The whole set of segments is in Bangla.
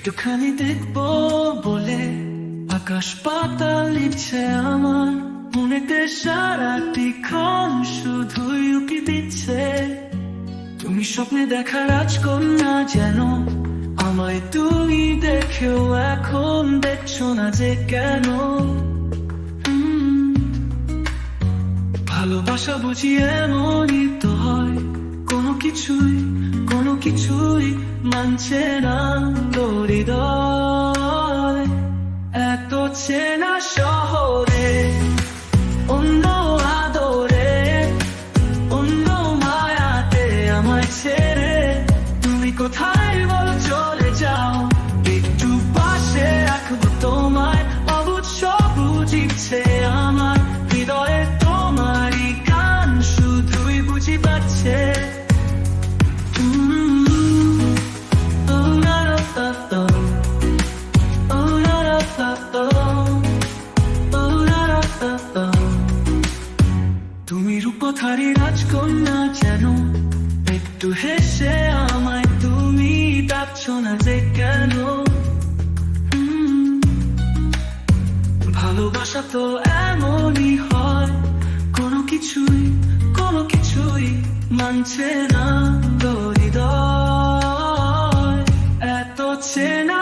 একটুখানি দেখব বলে আকাশ পাতাল লিখছে আমার। মনেতে সারাটি ক্ষণ শুধুই উকি দিচ্ছে। তুমি স্বপ্নে দেখা রাজকন্যা যেন। আমায় তুমি দেখেও এখন দেখছ না যে কেন। ভালোবাসা বুঝি এমনই তো হয়। কিছুই, কোনো কিছুই মানছে না তোর হৃদয়। এত চেনা শহরে, অন্য আদরে, অন্য মায়াতে আমায় ছেড়ে ভালোবাসা তো এমনই হয় কোনো কিছুই কোনো কিছুই মানছে না তো হৃদয়। এত চেনা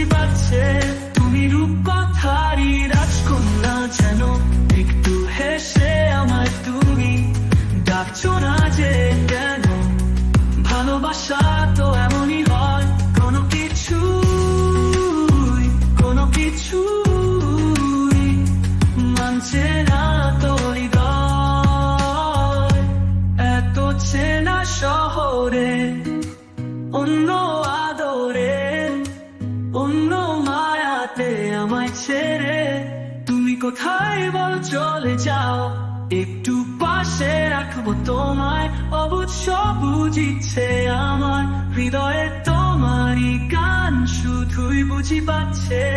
শুধুই কোথায় বল, চলে যাও। একটু পাশে রাখব তোমায়। অবুজ সবুজ ইচ্ছে আমার। হৃদয়ে তোমারই গান শুধুই বুঝি পাচ্ছে।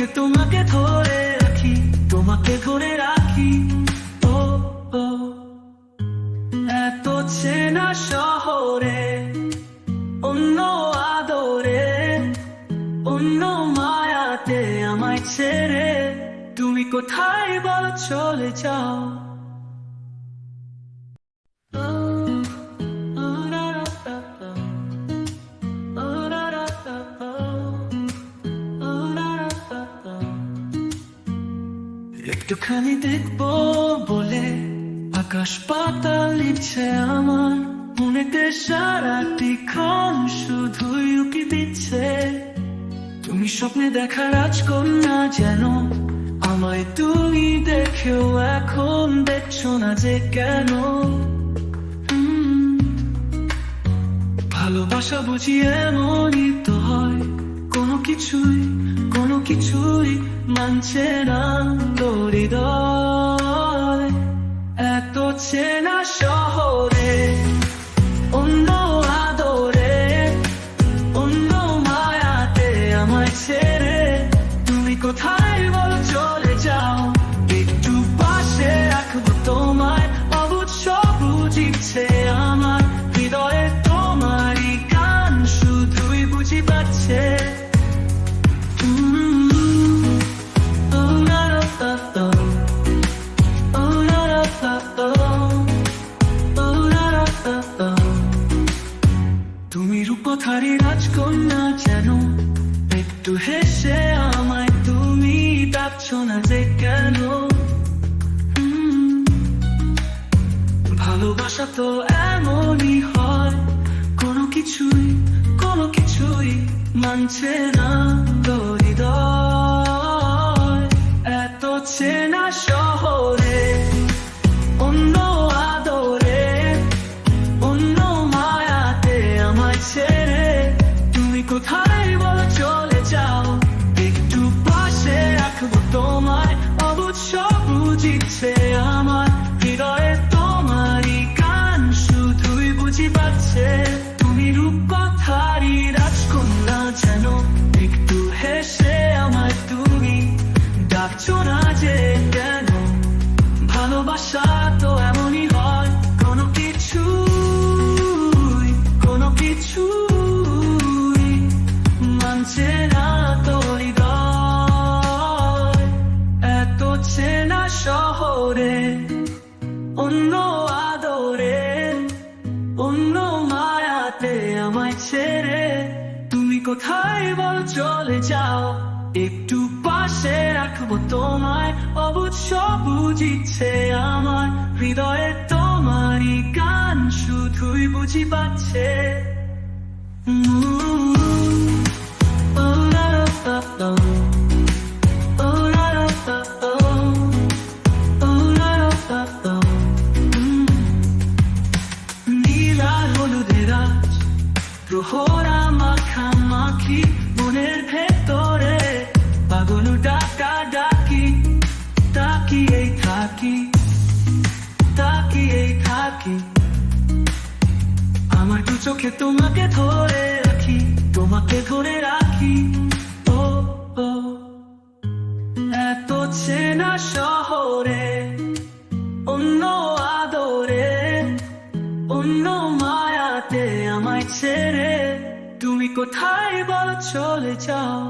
চোখে তোমাকে ধরে রাখি, তোমাকে ধরে রাখি। ও এত চেনা শহরে, অন্য আদরে, অন্য মায়াতে আমায় ছেড়ে, তুমি কোথায় বল চলে যাও? একটুখানি দেখব বলে আকাশ পাতাল লিখছে আমার। মনেতে সারাটি ক্ষণ শুধুই উকি দিচ্ছে। তুমি স্বপ্নে দেখা রাজকন্যা যেন। আমায় তুমি দেখেও এখন দেখছ না যে কেন। ভালোবাসা বুঝি এমনই তো হয়। কোনো কিছুই কোনো কিছুই মানছে না দরিদ এত চেনা ডাকছো যে কেন ভালোবাসা তো এমনই হয় কিছুই, কোনো কিছুই মানছে না তো এত চেনা শহরে, অন্য আদরে, অন্য মায়াতে আমায় ছেড়ে, তুমি কোথায় বলো চলে রাখব তোমায় অবশ্য বুঝিচ্ছে আমার। হৃদয়ে তোমারই কান শুধুই বুঝি পাচ্ছে। তুমি রূপকথারই রাজকন্যা কোথায় বল চলে যাও একটু পাশে রাখব তোমায় অবশ্য বুঝিচ্ছে আমার হৃদয়ে তোমারই গান শুধুই বুঝি পাচ্ছে oh. Oh, থাকি আমার দু চোখে তোমাকে ধরে রাখি, তোমাকে ধরে রাখি। ও ও। এত চেনা শহরে, অন্য আদরে, অন্য মায়াতে আমায় ছেড়ে, তুমি কোথায় বল চলে যাও?